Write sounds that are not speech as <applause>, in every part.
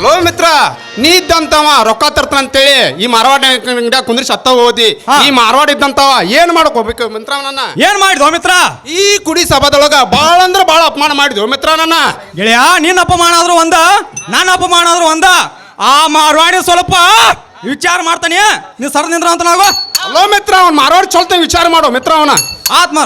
ಅಲ್ಲೋ ಮಿತ್ರ ನೀ ಇದ್ದಂತವ ರೊಕ್ಕ ತರ್ತಾನ ಅಂತೇಳಿ ಈ ಮಾರವಾಡ ಅಂಗಡಿಯಾಗ ಕುಂದ್ರಿ ಸತ್ತ ಹೋದಿ. ಈ ಮಾರವಾಡ ಇದ್ದಂತವ ಏನ್ ಮಾಡ್ಕೋಬೇಕು ಮಿತ್ರ ನನ್ನ? ಏನ್ ಮಾಡಿದ್ವ ಮಿತ್ರ? ಈ ಕುಡಿ ಸಭಾದೊಳಗ ಬಾಳ ಅಂದ್ರ ಬಾಳ ಅಪಮಾನ ಮಾಡಿದ್ವಿ ಮಿತ್ರ ನನ್ನ? ಗೆಳೆಯ ನಿನ್ನ ಅಪಮಾನ ಆದ್ರೂ ಒಂದ ನನ್ನ ಅಪಮಾನ ಆದ್ರೂ ಒಂದ. ಆ ಮಾರ್ವಾಡಿ ಸ್ವಲ್ಪ ವಿಚಾರ ಮಾಡ್ತಾನೆ. ನೀ ಸರ್ ನಿಂದ್ರ ಅಂತ ನಾವು ಅಲ್ಲೋ ಮಿತ್ರ ಅವ್ನ ಮಾರ್ವಾಡಿ ಚೊಲ್ತ ವಿಚಾರ ಮಾಡೋ ಮಿತ್ರ ಅವನ. ಆತ್ಮ.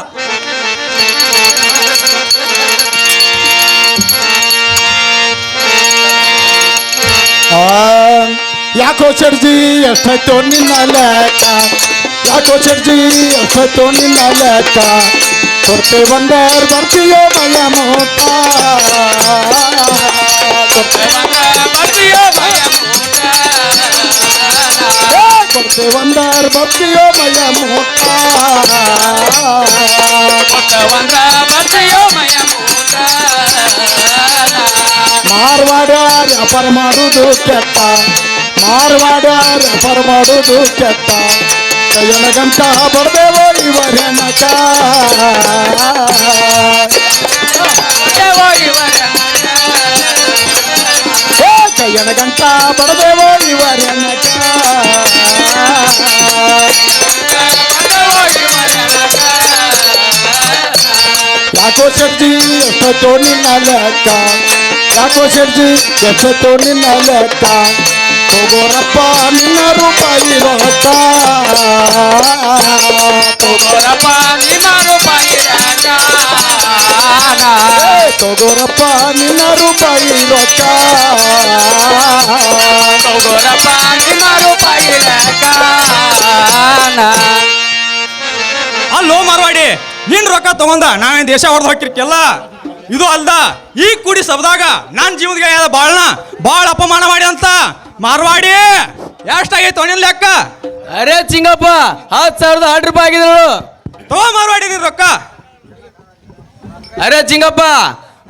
ಯಾಕೋ ಚರ್ಜಿ ಎಷ್ಟಾಯ್ತು ನಿನ್ನ ಲೆಕ್ಕ ಯಾಕೋ ಚರ್ಜಿ ಎಷ್ಟಾಯ್ತು ನಿನ್ನ ಲೆಕ್ಕ ಕೊಡ್ತೆ ಬಂದರ್ ಬರ್ತೀಯೋ ಮಯ ಮೋಟ ಕೊಡ್ತೆ ಏ, ಕೊಡ್ತೆ ಬಂದರ್ ಬರ್ತೀಯೋ ಮಯ ಮೋಟ ಮಾರ್ವಾಡ ವ್ಯಾಪಾರ ಮಾಡುದು ಕೆಟ್ಟ ಮಾರ್ವಾಡ ವ್ಯಾಪಾರ ಮಾಡುದು ಕೆಟ್ಟ ಕೈಯೊಳಗಂತ ಬಡ್ದೇವೋ ಇವರೆನಕ ಏ ಕೈಯೊಳಗಂತ ಬಡ್ದೇವೋ ಇವರೆನಕ ಯಾಕೋ ಸರ್ಜಿ ಎಷ್ಟೊತ್ತೋ ನಿನ್ನ ಲೆಕ್ಕ. ಯಾಕೋ ಸರ್ಜಿ ಎಷ್ಟೊತ್ತೋ ನಿನ್ನ ಲೆಕ್ಕ. ತಗೋರಪ್ಪ ನಿನ್ನ ರೂಪಾಯಿ ರೊಕ್ಕ ತಗೋರಪ್ಪ ಏ, ತಗೋರಪ್ಪ ನಿನ್ನ ರೂಪಾಯಿ ರೊಕ್ಕ. ಅಲ್ಲೋ ಮಾರ್ವಾಡಿ ನಿನ್ ರೊಕ್ಕ ತಗೊಂಡ ನಾವೇನ್ ದೇಶ ಹೊಡೆದು ಹಾಕಿರ್ಕೆಲ್ಲ ಇದು ಅಲ್ದ ಈ ಕುಡಿ ಸಬ್ದಾಗ ನಾನ್ ಜೀವನ್ಗೆ ಬಾಳ್ನ ಬಾಳ ಅಪಮಾನ ಮಾಡಿ ಅಂತ ಮಾರ್ವಾಡಿ. ಎಷ್ಟಾಗೈತೆ ನಿನ್ ಲೆಕ್ಕ? ಅರೆ ಚಿಂಗಪ್ಪ ಹತ್ತು ಸಾವಿರದ ಆರು ರೂಪಾಯಿ ಆಗಿದೆ ನೋಡು. ತಗೋ ಮಾರ್ವಾಡಿ ನಿನ್ ರೊಕ್ಕ. ಅರೆ ಚಿಂಗಪ್ಪ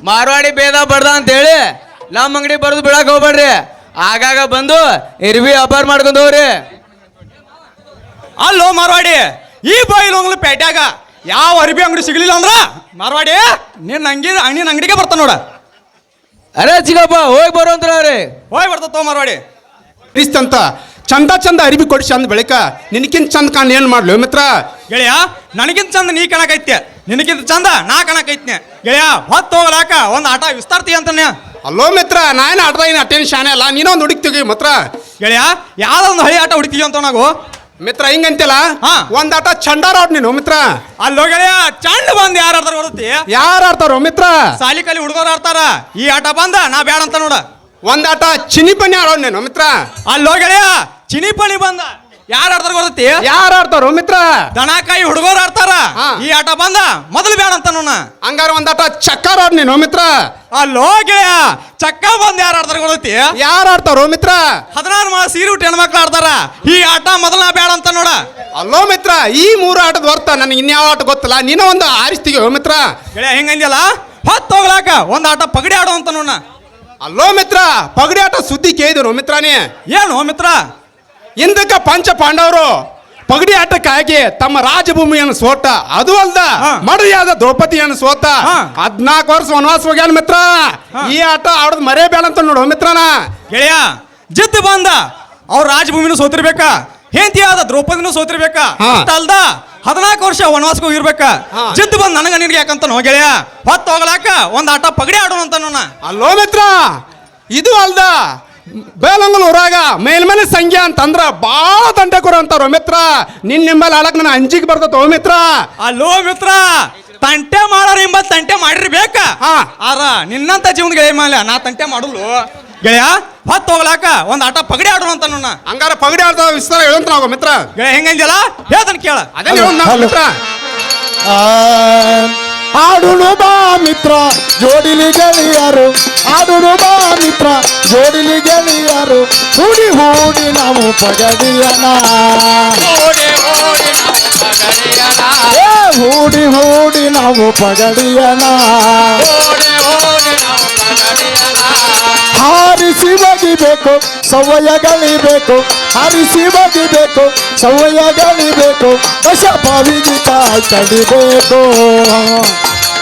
ಮಾರ್ವಾಡಿ ಭೇದ ಬಡ್ದ ಅಂತ ಹೇಳಿ ನಮ್ಮ ಅಂಗಡಿ ಬರೋದು ಬಿಡಕ್ ಹೋಗ್ಬೇಡ್ರಿ. ಆಗಾಗ ಬಂದು ಇರ್ವಿ ವ್ಯಾಪಾರ ಮಾಡ್ಕೊಂಡು ಹೋಗ್ರಿ. ಅಲ್ಲೋ ಮಾರ್ವಾಡಿ ಈ ಬೈಲೊಂಗ್ಲು ಪೇಟ್ಯಾಗ ಯಾವ ಅರ್ಬಿ ಅಂಗಡಿ ಸಿಗ್ಲಿಲ್ಲ ಅಂದ್ರ? ಮಾರ್ವಾಡಿ ನಿನ್ನ ಅಂಗಿ ಅಣ್ಣಿನ ಅಂಗಡಿಗೆ ಬರ್ತಾನ ನೋಡ. ಅರೆ ಚಿಗಪ್ಪ ಹೋಗಿ ಬರೋ ಅಂತಾರ್ರಿ ಹೋಗಿ ಬರ್ತಾವ ತಗೋ ಮಾರ್ವಾಡಿ. ಕ್ರಿಸ್ತಂತ ಚಂದ ಚಂದ ಅರಿವಿ ಕೊಡಿ ಚಂದ ಬೆಳಕ ನಿನಕಿನ್ ಚಂದ ಕಾಣ್ ಏನ್ ಮಾಡ್ಲು ಮಿತ್ರ? ಗೆಳೆಯ ನನಗಿಂತ ಚಂದ ನೀ ಕಣಕೈತ್ಯ. ನಿನಗಿಂತ ಚಂದ ನಾ ಕಣಕೈತ್ನೆ. ಗೆಳೆಯ ಹೊತ್ತು ಹೋಗಲಾಕ ಒಂದ್ ಆಟ ವಿಸ್ತಾರ್ತಿ ಅಂತಾನೆ ಅಲ್ಲೋ ಮಿತ್ರ ನಾನು ಆಟದ ಏನು ಅಟೆನ್ ಶಾನೆ ಅಲ್ಲ ನೀನೊಂದು ಹುಡುಕ್ತೀವಿ ಮಿತ್ರ. ಗೆಳೆಯ ಯಾವ್ದೊಂದು ಹಳಿ ಆಟ ಹುಡುಕ್ತೀವಿ ಅಂತ ನಾವು? ಮಿತ್ರ ಹಿಂಗಂತಿಲ್ಲ. ಒಂದ್ ಆಟ ಚಂಡಾರ ಆಡ್ ನೀನು ಮಿತ್ರ. ಅಲ್ಲೋ ಗೆಳೆಯ ಚಂಡ್ ಬಂದ್ ಯಾರು ಆಡ್ತಾರ ಯಾರು ಆಡ್ತಾರೋ ಮಿತ್ರ? ಸಾಲಿ ಕಲಿ ಹುಡುಗರು ಆಡ್ತಾರ. ಈ ಆಟ ಬಂದ ನಾ ಬ್ಯಾಡ ಅಂತ ನೋಡ. ಒಂದ್ ಆಟ ಚಿನಿಪನಿ ಆಡೋಡ್ ನೀನು ಮಿತ್ರ. ಅಲ್ಲೋ ಗೆಳೆಯ ಚಿನಿಪಣಿ ಬಂದ. ಯಾರು ಆಡ್ತಾರ ಗೊತ್ತೈತಿ? ಯಾರು ಆಡ್ತಾರೋ ಮಿತ್ರ? ದನಕಾಯಿ ಹುಡುಗರು ಆಡ್ತಾರ. ಈ ಆಟ ಬಂದ ಮೊದಲು ಬೇಡ ಅಂತ ನೋಣ ಹಂಗಾರ ಒಂದಾಟ ಚಕ್ಕರ್ ಆಡ್ ನೀನು ಮಿತ್ರ. ಅಲ್ಲೋ ಗೆಳೆಯ ಚಕ್ಕ ಬಂದ್ ಯಾರು ಆಡ್ತಾರ ಗೊತ್ತೈತಿ? ಯಾರು ಆಡ್ತಾರೋ ಮಿತ್ರ? ಹದಿನಾರು ಮಾ ಸೀರೆ ಉಟ್ಟು ಹೆಣ್ಮಕ್ಳು ಆಡ್ತಾರ. ಈ ಆಟ ಮೊದಲ ಬೇಡ ಅಂತ ನೋಡ. ಅಲ್ಲೋ ಮಿತ್ರ ಈ ಮೂರು ಆಟದ ಹೊರ್ತ ನನಗೆ ಇನ್ಯಾವ ಆಟ ಗೊತ್ತಿಲ್ಲ? ನೀನ ಒಂದು ಆರಿಸ್ತೀವಿ ಮಿತ್ರ? ಗೆಳೆಯ ಹೆಂಗಂದ್ಯಲ್ಲ ಹೊತ್ತು ಹೋಗ್ಲಾಕ ಒಂದು ಆಟ ಪಗಡಿ ಆಡೋ ಅಂತ ನೋಡ ಅಲ್ಲೋ ಮಿತ್ರ ಪಗಡಿ ಆಟ ಸುದ್ದಿ ಕೇಳಿದ್ರು ಮಿತ್ರನೇ ಏನು ಮಿತ್ರ ಹಿಂದಕ್ಕ ಪಂಚ ಪಾಂಡವರು ಪಗಡಿ ಆಟಕ್ಕಾಗಿ ತಮ್ಮ ರಾಜಭೂಮಿಯನ್ನು ಸೋತ ಅದು ಅಲ್ದ. ಮಡಿಯಾದ ದ್ರೌಪದಿಯನ್ನು ಸೋತ. ಹದ್ನಾಲ್ಕು ವರ್ಷ ವನವಾಸ ಹೋಗ್ಯಾನ ಮಿತ್ರ. ಈ ಆಟ ಆಡೋದು ಮರೆಯಬೇಡ ಅಂತ ನೋಡು ಮಿತ್ರನ ಗೆಳೆಯ ಜಿದ್ದು ಬಂದ ಅವ್ರ ರಾಜಭೂಮಿನೂ ಸೋತಿರ್ಬೇಕಾ ಹೆಂತಿಯಾದ ದ್ರೌಪದಿನೂ ಸೋತಿರ್ಬೇಕಾ. ಅಲ್ದ ಹದಿನಾಲ್ಕು ವರ್ಷ ವನವಾಸಕ್ಕೆ ಹೋಗಿರ್ಬೇಕ. ಜಿದ್ದು ಬಂದ್ ನನಗ ನಿನ್ಗೆ ಯಾಕಂತ ಗೆಳೆಯ. ಹೊತ್ತು ಹೋಗ್ಲಾಕ ಒಂದ್ ಆಟ ಪಗಡಿ ಆಡೋಣ ಅಂತ ನೋಣ ಅಲ್ಲೋ ಮಿತ್ರ ಇದು ಅಲ್ದ. ಬೇಲಂಗಲ್ ಊರಾಗ ಮೇಲ್ಮೇಲೆ ಸಂಖ್ಯೆ ಅಂತಂದ್ರ ಬಾಳ ತಂಟೆ ಕೊಡು ಅಂತ ಮಿತ್ರ. ನಿನ್ ನಿಂಬಲ್ ಆಡಕ್ ನನ್ನ ಅಂಜಿಗೆ ಬರ್ತದ ಓ ಮಿತ್ರ. ಅಲ್ಲೋ ಮಿತ್ರ ತಂಟೆ ಮಾಡೋರು ಎಂಬ ತಂಟೆ ಮಾಡಿರ್ಬೇಕ. ಹಾ. ಆರ ನಿನ್ನಂತ ಜೀವನ ಗೆಳೆಯ ಮೇಲೆ ನಾ ತಂಟೆ ಮಾಡುದು ಗೆಳೆಯ ಹೊತ್ತು ಹೋಗ್ಲಾಕ ಒಂದ್ ಆಟ ಪಗಡಿ ಆಡೋಣ ಅಂತ ನೋಡ ಹಂಗಾರ ಪಗಡಿ ಆಡ್ದ ವಿಸ್ತಾರ ಹೇಳಂತ ನಾವು ಮಿತ್ರ. ಗೆಳೆಯ ಹೆಂಗಂದಿಲ್ಲ ಹೇಳ್ತಾನೆ ಕೇಳ. ಅದೇ ಹೇಳೋಣ ನಾವು ಮಿತ್ರ. ಆ, ಆಡುನು ಬಾ ಮಿತ್ರ ಜೋಡಿಲಿ ಗೆಳೆಯರು. ಆಡುನು ಬಾ ಮಿತ್ರ ಜೋಡಿಲಿ ಗೆಳೆಯರು. ಹೂಡಿ ಹೂಡಿ ನಾವು ಪಗಡಿಯನ ಏ ಹೂಡಿ ಹೂಡಿ ನಾವು ಪಗಡಿಯನ ಹಾರಿಸಿ ಬಗಿಬೇಕು ಸವಯ ಗಳಿಬೇಕು ಹಾರಿಸಿ ಬಗಿಬೇಕು ಸವಯ ಗಳಿಬೇಕು ದಶ ಪವಿಗೆ ಕಾಯಿ ಕಡಿಬೇಕು.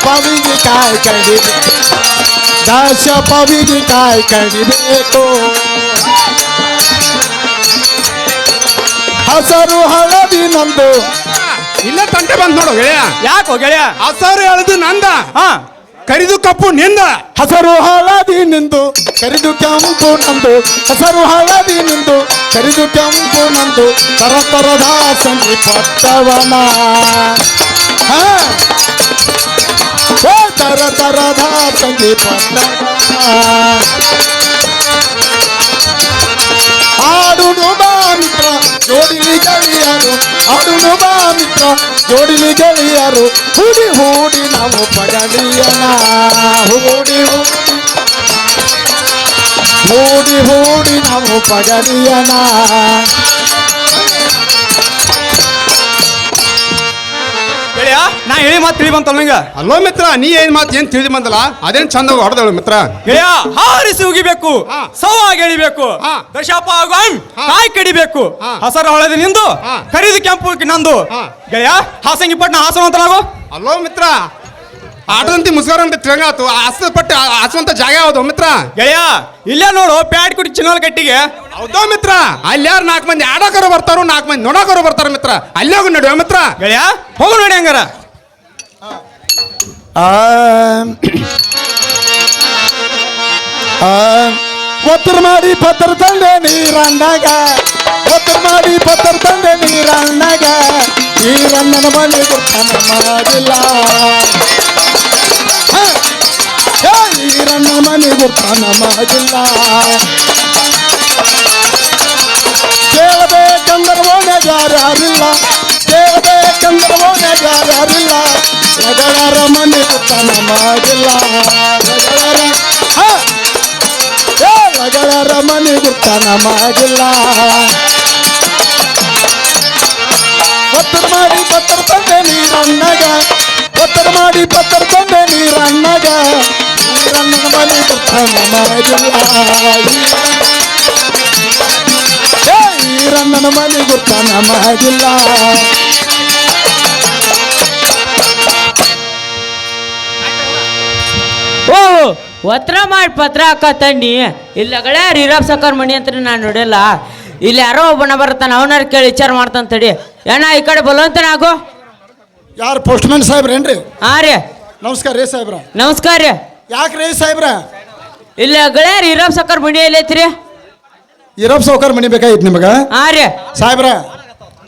ಪವಿಗೆ ಕಾಯಿ ಕಡಿಬೇಕು. ದಾಶ ಪವಿಗೆ ಕಾಯಿ ಕಡಿಬೇಕು. ಹಸರು ಹಳದಿ ನಂದು. ಇಲ್ಲೇ ತಂಟೆ ಬಂದ್ ನೋಡು ಗೆಳೆಯ. ಯಾಕೋ ಗೆಳೆಯ? ಹಸರು ಎಳೆದು ನಂದ. ಹಾ. ಕರಿದು ಕಪ್ಪು ನಿಂದ. ಹಸರು ಹಳದಿ ನಿಂದು, ಕರಿದು ಕೆಂಪು ನಂದು. ಹಸರು ಹಳದಿ ನಿಂದು, ಕರಿದು ಕೆಂಪು ನಂದು. ತರ ತರದ ಪಟ್ಟವನ ತರ ತರದ ಸಂಗಿ ಆಡುನು ಬಾ ಮಿತ್ರ, ಜೋಡಿಲಿ ಗೆಳೆಯರು. ಆಡುನು ಬಾ ಮಿತ್ರ, ಜೋಡಿಲಿ ಗೆಳೆಯರು. ಹುಡಿ ಹೂಡಿ ನಾವು ಪಗಲಿಯನ ಹೂಡಿ ಹೂಡಿ ಹೂಡಿ ಹೂಡಿ ನಾ ಹೇಳಿ ಮಾತು ತಿಳಿ ಬಂತಲ್ಲ ನಿಂಗ? ಅಲ್ಲೋ ಮಿತ್ರ ನೀ ಏನ್ ಮಾತು ಏನ್ ತಿಳಿದು ಬಂದಲ್ಲ? ಅದೇನ್ ಚಂದ ಹೊಡೆದಳು ಮಿತ್ರ? ಗೆಳೆಯ ಹಾರಿಸಿ ಉಗಿಬೇಕು. ಸವಾಗಿ ಎಳಿಬೇಕು. ದಶಾಪ ಆಗೋಣ್. ಕಾಯಿ ಕಡಿಬೇಕು. ಹಸರ ಹೊಳೆದು ನಿಂದು. ಕರಿದು ಕೆಂಪು ನಂದು. ಗೆಳೆಯ ಹಾಸಂಗಿ ಪಟ್ನ ಹಾಸವಂತನಾಗು ಅಲ್ಲೋ ಮಿತ್ರ ಆಟದಂತಿ ಮುಸ್ಕಾರ ಅಂತ ತಿಳಂಗಾತು ಆಸದ ಪಟ್ಟು ಆಸುವಂತ ಜಾಗ ಯಾವ್ದು ಮಿತ್ರ? ಗೆಳೆಯ ಇಲ್ಲೇ ನೋಡು ಪ್ಯಾಡ್ ಕುಡಿ ಚಿನ್ನಲ್ ಕಟ್ಟಿಗೆ. ಹೌದೋ ಮಿತ್ರ ಅಲ್ಲಿ ಯಾರು ನಾಲ್ಕು ಮಂದಿ ಆಡೋಕರು ಬರ್ತಾರೋ ನಾಲ್ಕು ಮಂದಿ ನೋಡೋಕರು ಬರ್ತಾರ ಮಿತ್ರ ಅಲ್ಲಿ ಹೋಗಿ ನಡುವೆ ಮಿತ್ರ. ಗೆಳೆಯ ಹೋಗು ನೋಡಿ ಹಂಗಾರ. ಒತ್ತರ್ ಮಾಡಿ ಪತ್ರ ತಂದೆ ನೀರನ್ನಾಗ ಪತ್ರ ಮಾಡಿ ಪತ್ರ ತಂದೆ ನೀರನ್ನಾಗ ನೀರಣ್ಣನ ಮನೆ ಗುರ್ತನ ಮಾಡಿಲ್ಲ. ಈರಣ್ಣನ ಮನೆ ಗುರ್ತನ ಮಾಡಿಲ್ಲ. ಕೇಳಬೇಕಂದ್ರೆ ಓಣ್ಯಾಗ ಯಾರ್ಯಾರಿಲ್ಲ. ಕೇಳಬೇಕಂದ್ರೆ ಓಣ್ಯಾಗ ಯಾರ್ಯಾರಿಲ್ಲ. ಲಗಳರ ಮನೆ ತನ ಮಾಡಿಲ್ಲ. ಜಗಳರ ಜಗಳರ ಮನೆ ತನ ಮಾಡಿಲ್ಲ. ಒತ್ತಡ ಮಾಡಿ ಪತ್ತರ ತಂದೆ ನೀರಣ್ಣಗ. ಒತ್ತಡ ಮಾಡಿ ಪತ್ತರ ತಂದೆ ನೀರಣ್ಣಗ. ನೀರಣ್ಣನ ಮನೆ ತನ ಮಾಡಿಲ್ಲ. ಈರಣ್ಣನ ಮನೆ ಗುರ್ತನ ಮಾಡಿಲ್ಲ. ಓ ವತ್ರ ಮಾಡಿ ಪತ್ರ ಹಾಕ ತಂಡಿ ಇಲ್ಲ ಗಳೇ ರೀರಾಬ್ ಸಕ್ಕರ್ ಮಣಿ ಅಂತ ನಾನು ನೋಡಿಲ್ಲ. ಇಲ್ಲಿ ಯಾರೋ ಒಬ್ಬನ ಬರ್ತಾನೆ ಅವನಾರು ಕೇಳಿ ವಿಚಾರ ಮಾಡ್ತಾನೆ ತಡಿ. ಏನ ಈ ಕಡೆ ಬಲವಂತನ ಆಗು. ಯಾರು ಪೋಸ್ಟ್ಮನ್ ಸಾಹೇಬ್ರೇನ್ರಿ ಹಾ ರೀ. ನಮಸ್ಕಾರ ರೀ ಸಾಹೇಬ್ರ. ನಮಸ್ಕಾರ ರೀ. ಯಾಕೆ ರೀ ಸಾಹೇಬ್ರ? ಇಲ್ಲ ಗಳೇ ರೀರಾಬ್ ಸಕ್ಕರ್ ಮಣಿ ಎಲ್ಲೈತ್ರಿ ಇರಬ್ ಸೌಕರ್ ಮಣಿ ಬೇಕಾಗಿತ್ತು ನಿಮಗೆ? ಹಾ ರೀ. ಸಾಹೇಬ್ರ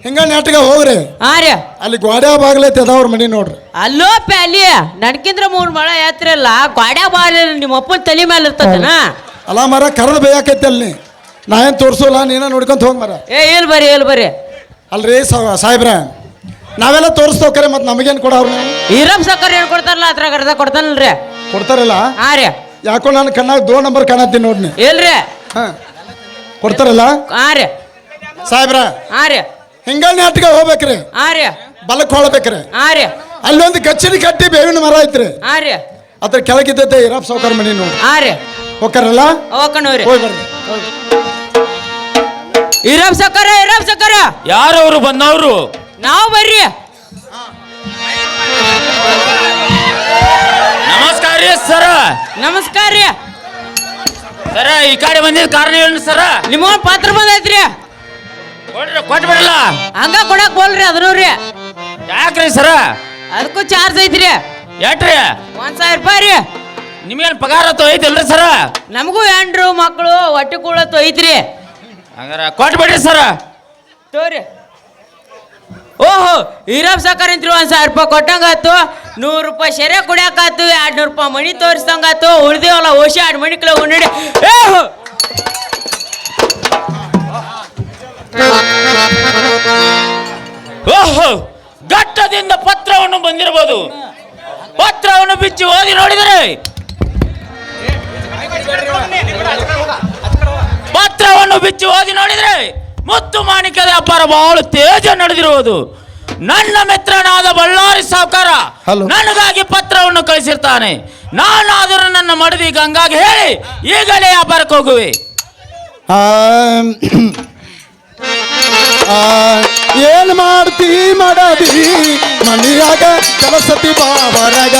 ಹಿಂಗ ನೆಟ್ಗ ಹೋಗ್ರಿ. ಹಾ ರೀ ಅಲ್ಲಿ ಗೋಡ್ಯಾ ಬಾಗ್ಲೈತಿ ಅದಾವ್ರ ಮನಿ ನೋಡ್ರಿ. ಅಲ್ಲೋ ಪ್ಯಾಲಿ ನನ್ಕಿಂದ್ರ ಮೂರ್ ಮಳ ಯಾತ್ರೆಲ್ಲ ಗಾಡ್ಯಾಗ ಬಾರಿ ನಿಮ್ಮ ಅಪ್ಪನ ತಲೆ ಮೇಲೆ ಇರ್ತದನ? ಅಲ್ಲ ಮರ ಕರೆದು ಬೇಯಾಕೈತಿ ಅಲ್ಲಿ. ನಾ ಏನ್ ತೋರ್ಸೋಲ್ಲ ನೀನ ನೋಡ್ಕೊಂತ ಹೋಗ್ ಮರ. ಏ ಇಲ್ ಬರ್ರಿ ಏಲ್ ಬರ್ರಿ. ಅಲ್ರಿ ಸಾಹೇಬ್ರ ನಾವೆಲ್ಲ ತೋರಿಸ್ತೋಕರೆ ಮತ್ತೆ ನಮಗೇನು ಕೊಡವ್ರು ಈರಮ್ ಸಕ್ಕರ್ ಏನ್ ಕೊಡ್ತಾರಲ್ಲ ಅದ್ರಾಗ ಅರ್ಧ ಕೊಡ್ತಾನಲ್ರಿ. ಕೊಡ್ತಾರಲ್ಲ? ಹಾ ರೀ ಯಾಕೋ ನಾನು ಕಣ್ಣಾಗ ದೋ ನಂಬರ್ ಕಾಣತ್ತೀನಿ ನೋಡ್ನಿ. ಏಲ್ರಿ? ಹಾ. ಕೊಡ್ತಾರಲ್ಲ? ಹಾ ರೀ ಸಾಹೇಬ್ರ ಹಾ ರೀ ಹಿಂಗ ನಾಟಕ ಹೋಗ್ಬೇಕ್ರಿ. ಆರ್ಯ. ರೀ ಬಲಕ್ ಹೊಳ್ಬೇಕ್ರಿ. ಹಾ ರೀ ಅಲ್ಲೊಂದು ಗಚ್ಚರಿ ಕಟ್ಟಿ ಬೇವಿನ ಮರ ಐತ್ರಿ. ಆರ್ಯ. ರೀ ಅದ್ರ ಕೆಳಗಿದ್ದೈತೆ ಇರಪ್ಪ ಸೌಕರ್ ಮನೆ ನೋಡಿ ಆರ್ಯ. ರೀ ಹೋಗ್ತಾರಲ್ಲ ಹೋಗ್ಕಣವ್ರಿ. ಹೋಗಿ ಬರ್ರಿ. ಇರಬ್ ಸಕ್ಕರ ಇರಬ್ ಸಕ್ಕರ ಯಾರವರು ಬಂದವರು ನಾವು ಬರ್ರಿ. ನಮಸ್ಕಾರ ರೀ ಸರ. ನಮಸ್ಕಾರ ರೀ. ಸರ ಈ ಕಡೆ ಬಂದಿದ್ ಕಾರಣ ಏನು ಸರ? ನಿಮ್ಮ ಪಾತ್ರ ಬಂದೈತ್ರಿ. ಕೊಡ್ರಿ ಕೊಟ್ಬಿಡಲ್ಲ ಹಂಗ ಕೊಡಕ್ ಬೋಲ್ರಿ ಅದನ್ನು ರೀ ಯಾಕ್ರಿ ಸರ? ಅದಕ್ಕೂ ಚಾರ್ಜ್ ಐತ್ರಿ. ಎಟ್ರಿ? ಒಂದ್ ಸಾವಿರ ರೂಪಾಯಿ ರೀ. ನಿಮ್ಗೇನು ಪಗಾರ ತೊಯ್ತಿಲ್ರಿ ಸರ? ನಮಗೂ ಹೆಂಡ್ರು ಮಕ್ಕಳು ಹೊಟ್ಟೆ ಕೂಡ ಐತ್ರಿ ಹಂಗಾರ ಕೊಟ್ಬಿಡ್ರಿ ಸರ. ತೋರಿ. ಓಹೋ ಇರಬ್ ಸಕ್ಕರ್ ಅಂತ್ರಿ ಒಂದ್ ಸಾವಿರ ರೂಪಾಯಿ ಕೊಟ್ಟಂಗಾತು ನೂರು ರೂಪಾಯಿ ಶೆರೆ ಕುಡಿಯಾಕಾತು ಎರಡು ನೂರು ರೂಪಾಯಿ ಮಣಿ ತೋರಿಸ್ದಂಗಾತು ಉಳ್ದೇವಲ್ಲ ಓಶಿ ಎರಡು ಮಣಿ ಕಿಲೋ ಉಂಡಿ ಏಹೋ ಓಹೋ ಘಟ್ಟದಿಂದ ಪತ್ರವನ್ನು ಬಂದಿರಬಹುದು. ಪತ್ರವನ್ನು ಬಿಚ್ಚಿ ಓದಿ ನೋಡಿದರೆ ಪತ್ರವನ್ನು ಬಿಚ್ಚಿ ಓದಿ ನೋಡಿದರೆ ಮುತ್ತು ಮಾಣಿಕ್ಯದ ವ್ಯಾಪಾರ ಬಹಳ ತೇಜ ನಡೆದಿರುವುದು. ನನ್ನ ಮಿತ್ರನಾದ ಬಳ್ಳಾರಿ ಸಾವುಕಾರ ನನಗಾಗಿ ಪತ್ರವನ್ನು ಕಳಿಸಿರ್ತಾನೆ. ನಾನಾದರೂ ನನ್ನ ಮಡದಿ ಗಂಗಾಗಿ ಹೇಳಿ ಈಗಲೇ ವ್ಯಾಪಾರಕ್ಕೆ ಹೋಗುವೆ. <clears throat> ಏನ್ ಮಾಡ್ತಿ ಮಾಡದಿ? ಮನೆಯಾಗ ಕಲಸತಿ ಬಾವರಗ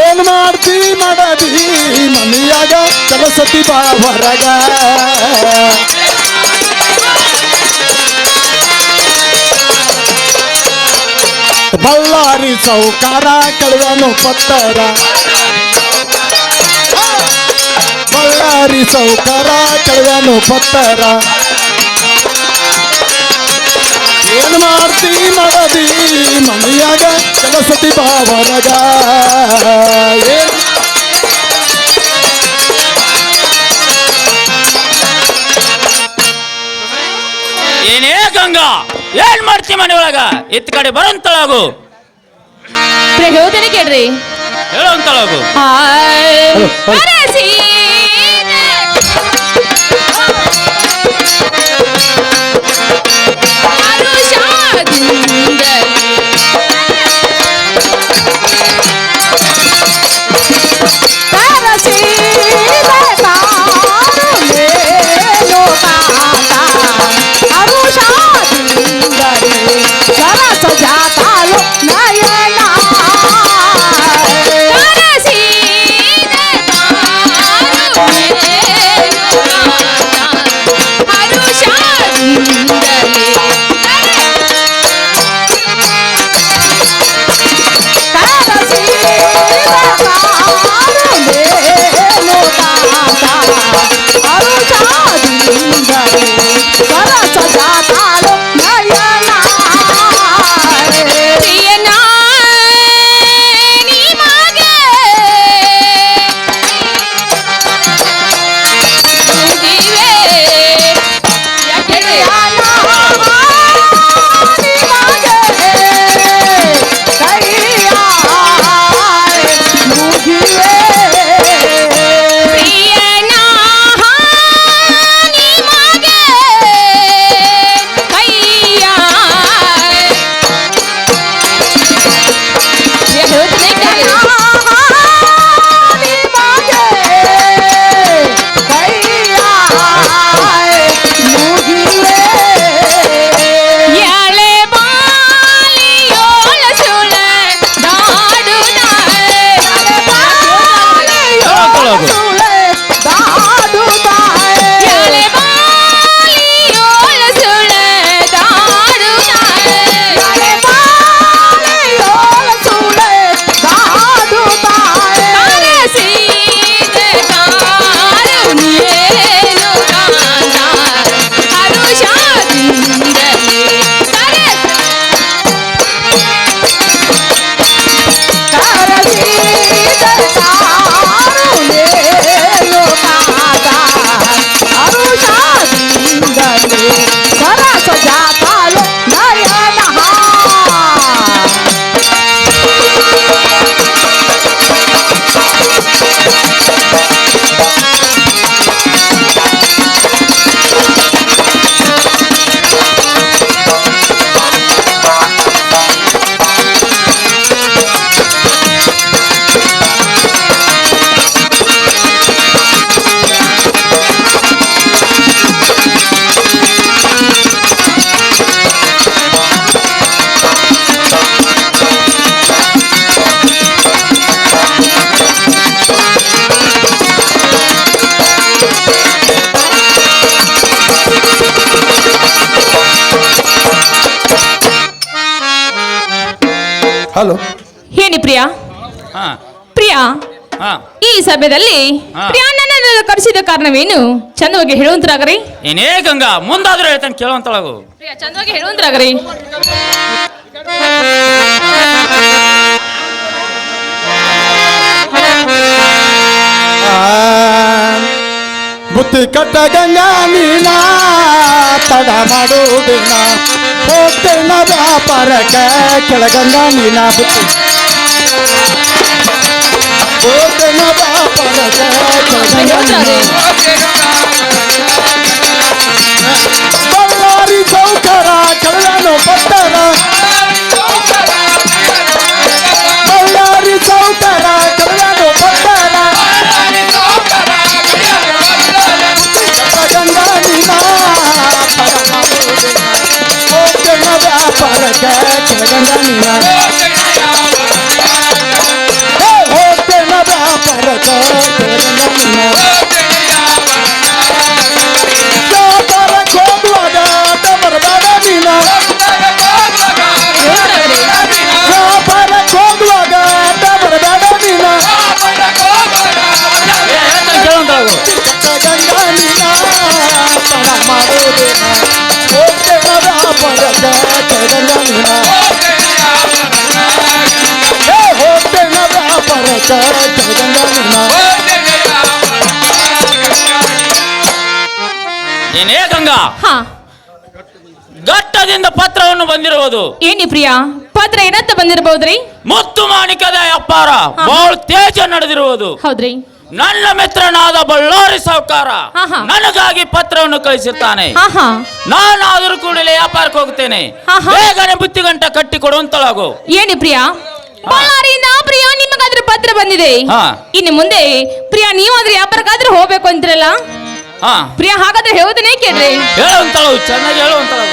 ಏನ್ ಮಾಡ್ತಿ? ಮಾಡದಿ? ಮನೆಯಾಗ ಕಲಸತಿ ಬಾವರಗ ಬಳ್ಳಾರಿ ಸೌಕಾರ, ಕಳುವನು ಪತ್ತರ. ಬಳ್ಳಾರಿ ಸೌಕಾರ ಕಳೆದನು ಪತ್ತರ ಏನ್ ಮಾಡ್ತಿ ಮಾಡದಿ ಮನೆಯಾಗ ಕೆಲಸತಿ ಬಾ ಹೊರಗ ಏನ್ ಏನೇ ಗಂಗಾ ಏನ್ ಮಾಡ್ತಿ ಮನೆ ಒಳಗ ಇತ್ ಕಡೆ ಬರಂತಳಾಗು ಹೇಳ್ತೇನೆ ಕೇಳ್ರಿ ಹೇಳಂತಳಾಗು ಹೇಳಂತಳಾಗು ಹಲೋ ಏನಿ ಪ್ರಿಯಾ. ಹಾ. ಪ್ರಿಯಾ ಹಾ. ಈ ಸಭೆಯಲ್ಲಿ ಹಾ. ಕರೆಸಿದ ಕಾರಣವೇನು? ಚಂದವಾಗಿ ಹೇಳುವಂತರಾಗ್ರಿ. ಏನೇ ಗಂಗಾ ಮುಂದಾದ್ರೂ ಹೇಳ್ತಾನೆ ಕೇಳುವಂತಳಾಗು. ಪ್ರಿಯಾ ಚಂದವಾಗಿ ಹೇಳುವಂತರಾಗ್ರಿ. ಬುತ್ತಿ ಕಟ್ಟ ಗಂಗಾ ನೀನ ತಡ ಮಾಡುವುದಿನ ಹೋಗ್ತೇನ ವ್ಯಾಪಾರಕ್ಕೆ ಕೆಳಗಂಗ ನೀನ ಬುತ್ತಿ ಹೋಗ್ತೇನ ವ್ಯಾಪಾರಕ್ಕೆ ಕೆಳಗಂಗ ನೀನ ಬಳ್ಳಾರಿ ಚೌಕರ ಏನೇ ಗಂಗಾ? ಘಟ್ಟದಿಂದ ಪತ್ರವನ್ನು ಬಂದಿರುವುದು. ಏನಿ ಪ್ರಿಯ? ಪತ್ರ ಏನಂತ ಬಂದಿರಬಹುದ್ರಿ ಮುತ್ತು ಮಾಣಿಕದ ಅಪ್ಪಾರ. ಬಹಳ ತೇಜ ನಡೆದಿರುವುದು. ಹೌದ್ರಿ. ನನ್ನ ಮಿತ್ರನಾದ ಬಳ್ಳಾರಿ ಸಾಹುಕಾರ. ನನಗಾಗಿ ಪತ್ರವನ್ನು ಕಳಿಸಿರ್ತಾನೆ. ನಾನಾದರೂ ಕೂಡಲೇ ವ್ಯಾಪಾರಕ್ಕೆ ಹೋಗ್ತೇನೆ. ಬೇಗನೆ ಬುತ್ತಿಗಂಟ ಕಟ್ಟಿ ಕೊಡುವಂತಳಾಗು ಏನಿ ಪ್ರಿಯ? ಬಳ್ಳಾರಿಯಿಂದ ಪ್ರಿಯ ನಿಮಗಾದ್ರೆ ಪತ್ರ ಬಂದಿದೆ. ಹಾ. ಇನ್ನು ಮುಂದೆ ನೀವು ನೀವಾದ್ರೆ ವ್ಯಾಪಾರಕ್ಕಾದ್ರೆ ಹೋಗ್ಬೇಕು ಅಂತಿರಲ್ಲ? ಹಾ. ಪ್ರಿಯಾ ಹಾಗಾದ್ರೆ ಹೇಳೋದನ್ನೇ ಕೇಳ್ರಿ ಹೇಳುವಂತಳು ಚೆನ್ನಾಗಿ ಹೇಳುವಂತಳು